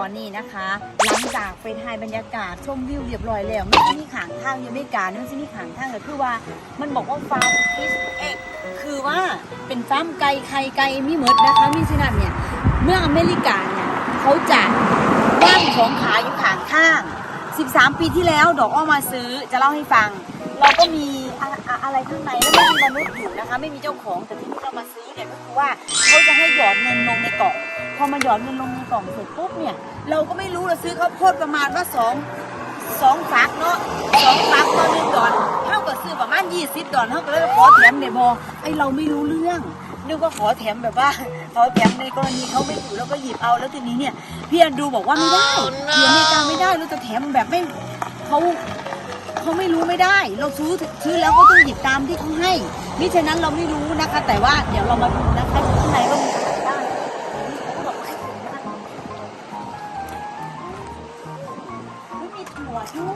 อนนี้นะคะ หลังจากไปถ่ายบรรยากาศชมวิวเรียบร้อยแล้วมันจะมีขางทางยังไม่การมันจะมีขางทางเลยคือว่ามันบอกว่าฟาร์มฟิชเอ็กคือว่าเป็นฟาร์มไก่ไข่ไก่มีหมดนะคะมีฉะนั้นเนี่ยเมื่ออเมริกาเนี่ยเขาจะว่างของขายอยู่ขางข้าง 13 ปีที่แล้วดอกอ้อมาซื้อจะเล่าให้ฟัง เราก็มีอะออะไรข้างในแล้วไม่มีมนุษย์อยู่นะคะ ไม่มีเจ้าของแต่ที่เรามาซื้อเนี่ยก็ คือว่าเขาจะให้หยอดเงินลงในกล่อง พอมาหยอดเงินลงในกล่องเสร็จปุ๊บเนี่ย เราก็ไม่รู้เราซื้อข้าวโพดประมาณว่าสองสองฟักเนาะสองฟักต่อหนึ่งดอนเท่ากับซื้อประมาณยี่สิบดอนเท่ากับเลยขอแถมเนี่ยบอไอเราไม่รู้เรื่องนึกว่าขอแถมแบบว่าขอแถมในกรณีเขาไม่อยู่แล้วก็หยิบเอาแล้วทีนี้เนี่ยพี่อันดูบอกว่าไม่ได้ที่อเมริกาไม่ได้เราจะแถมแบบไม่เขาเขาไม่รู้ไม่ได้ เราซื้อซื้อแล้วก็ต้องหยิบตามที่เขาให้มิฉะนั้นเราไม่รู้นะคะ แต่ว่าเดี๋ยวเรามาดูนะ คะข้างในว่ามีอะไรบ้างเขาบอกว่าให้ผมนะคะไม่มีถั่วด้วย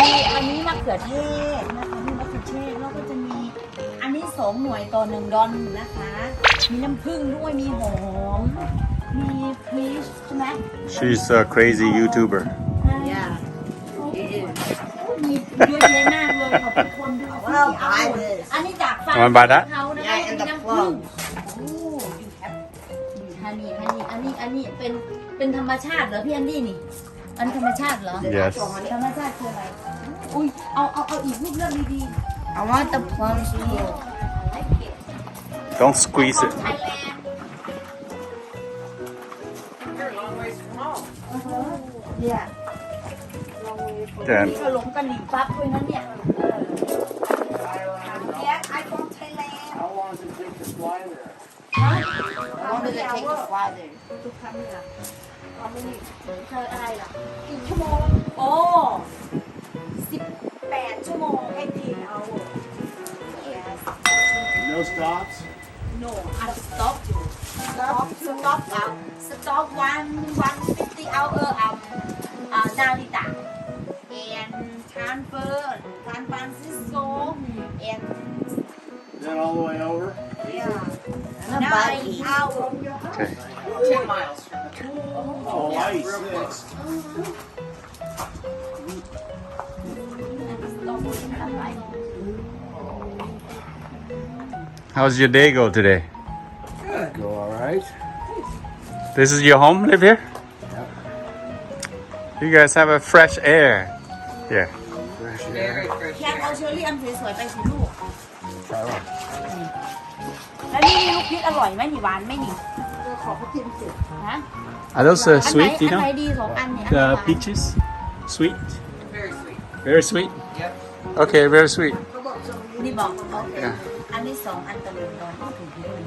มีอันนี้มะเขือเทศนะคะมีมะเขือเทศแล้วก็จะมีอันนี้สองหน่วยต่อหนึ่งดอนนะคะ มีน้ำผึ้งด้วยมีหอม มีพริชใช่ไหม She's a crazy YouTuber. Yeah. มีเยอะแยะมากเลย ขอบคุณคนด้วย Well, ที่เอา buy this. อันนี้จากฟาร์ Want to buy that? เขานะคะ Yeah, and มี the น้ำผึ้ง plums. โอ้ฮันนี่ฮันนี่อันนี้อันนี้เป็นเป็นธรรมชาติเหรอพี่อันนี่นี่ อันธรรมชาติเหรอ Yes. ธรรมชาติคืออะไรอุ้ยเอาเอาเอาอีกรูปเรื่องดี I want the plums here. ๆให้เก็บ Don't squeeze it. ไทยแลนด์เนี่ย Then นี่ก็หลงกันหลิงปั๊บด้วยนะเนี่ยเออเนี่ยไอคอนไทยแลนด์ How long does it take to fly there? ฮะ How long does it take to fly there? ทุกครั้งเลยล่ะเอาไม่นี่เธออะไรล่ะกี่ชั่วโมง โอ้สิบแปดชั่วโมงให้ทีเอา yes No stops? no I stop you stop stop อะ stop one one fifty hour อะอ่านาริต Yeah. Nine hours. Okay. Ten miles from the okay. Oh, yeah, nice. How's your day go today? Good. Go all right. This is your home. Live here. Yep. You guys have a fresh air Yeah. Fresh air. แค่เอาเชอรี่อันสวยๆไปสิลูก Try one. แล้วนี่มีลูกพริกอร่อยไหมนี่หวานไหมนี่ขอเขากินสิฮะ Are those อั uh, นไหน sweet? อั You นไหน know, ดีสองอันเนี่ยอันไหน the หวาน peaches. Sweet. Very sweet. Very sweet. Yep. Okay, very sweet. เขาบอกจะมีนี่บอกโอเค Yeah. อันนี้สองอันต่อหนึ่งดอนก็ถูกเลย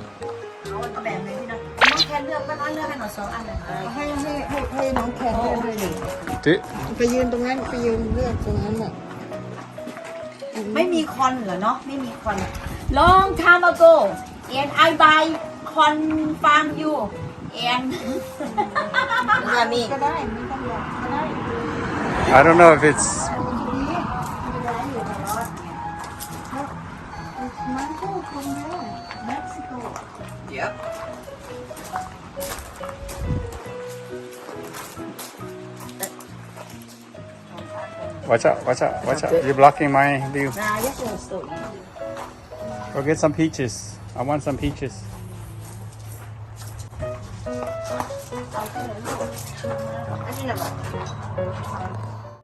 เอาเอาแบบไหนพี่น้องน้องแค่เลือกก็น้องเลือกให้หน่อยสองอันเลยให้ให้ให้ให้น้องแคนด้วยด้วยนี่ Do- ไปยืนตรงนั้นไปยืนเลือกตรงนั้นน่ะไม่มีคอนเหรอเนาะไม่มีคอน long time ago and I buy con farm you and อย่ามีก็ได้ไม่ต้องรอก็ได้ I don't know if it's. มันก็คนเดียวเม็กซิโก Yep. Watch out! Watch out! Watch out! You're blocking my view. นายกโลสวย Go get some peaches. I want some peaches. อันนี้นะ